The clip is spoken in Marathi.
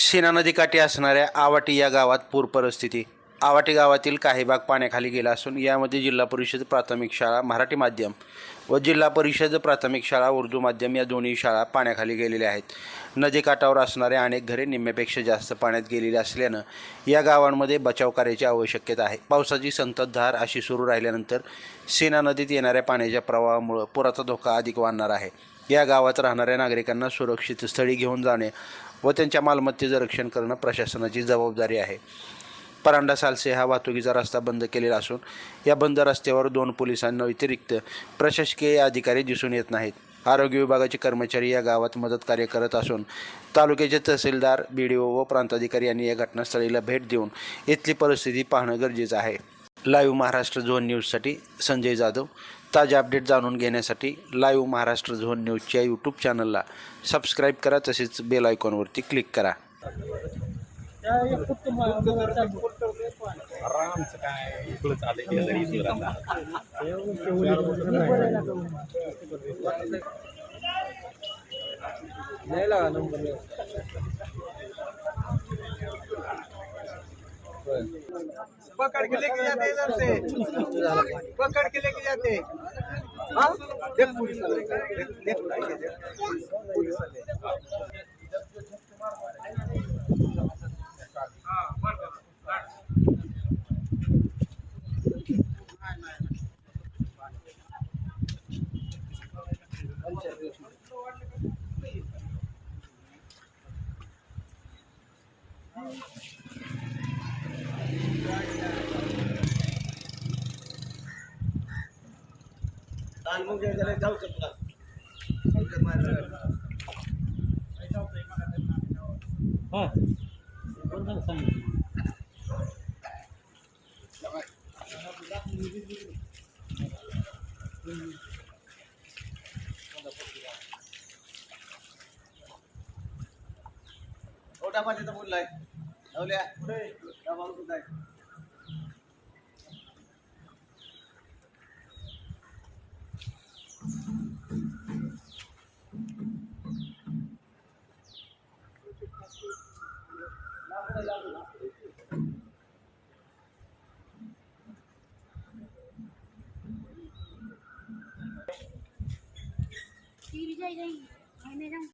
सेना नदीकाठी असणाऱ्या आवाटी या गावात पूर परिस्थिती. आवाटी गावातील काही भाग पाण्याखाली गेला असून यामध्ये जिल्हा परिषद प्राथमिक शाळा मराठी माध्यम व जिल्हा परिषद प्राथमिक शाळा उर्दू माध्यम या दोन्ही शाळा पाण्याखाली गेलेल्या आहेत. नदीकाठावर असणाऱ्या अनेक घरे निम्म्यापेक्षा जास्त पाण्यात गेलेली असल्यानं या गावांमध्ये बचाव कार्याची आवश्यकता आहे. पावसाची संततधार अशी सुरू राहिल्यानंतर सेना नदीत येणाऱ्या पाण्याच्या प्रवाहामुळं पुराचा धोका अधिक वाढणार आहे. या गावात राहणाऱ्या नागरिकांना सुरक्षित स्थळी घेऊन जाणे व त्यांच्या मालमत्तेचं रक्षण करणं प्रशासनाची जबाबदारी आहे. परांडा सालसे हा वाहतुकीचा रस्ता बंद केलेला असून या बंद रस्त्यावर दोन पोलिसांना व्यतिरिक्त प्रशासकीय अधिकारी दिसून येत नाहीत. आरोग्य विभागाचे कर्मचारी या गावात मदत कार्य करत असून तालुक्याचे तहसीलदार बी डी ओ व प्रांताधिकारी यांनी या घटनास्थळीला भेट देऊन इथली परिस्थिती पाहणं गरजेचं आहे. लाईव्ह महाराष्ट्र झोन न्यूजसाठी संजय जाधव. ताजे अपडेट जाणून घेण्यासाठी लाईव्ह महाराष्ट्र झोन न्यूजच्या यूट्यूब चॅनलला सबस्क्राईब करा तसेच बेल आयकॉनवरती क्लिक करा. आरामचं काय इकडं चाललंय घरी इथं राहता. पकड़ के लेके जाते इधर से। पकड़ के लेके जाते। हैं? देख पुलिस वाले का, देख देख भाई, देख पुलिस वाले ताल मुख जरा जाऊ शकला छोटा पाण्याचा बोललाय लावल्या डबा đi chơi đi, hẹn đi xong.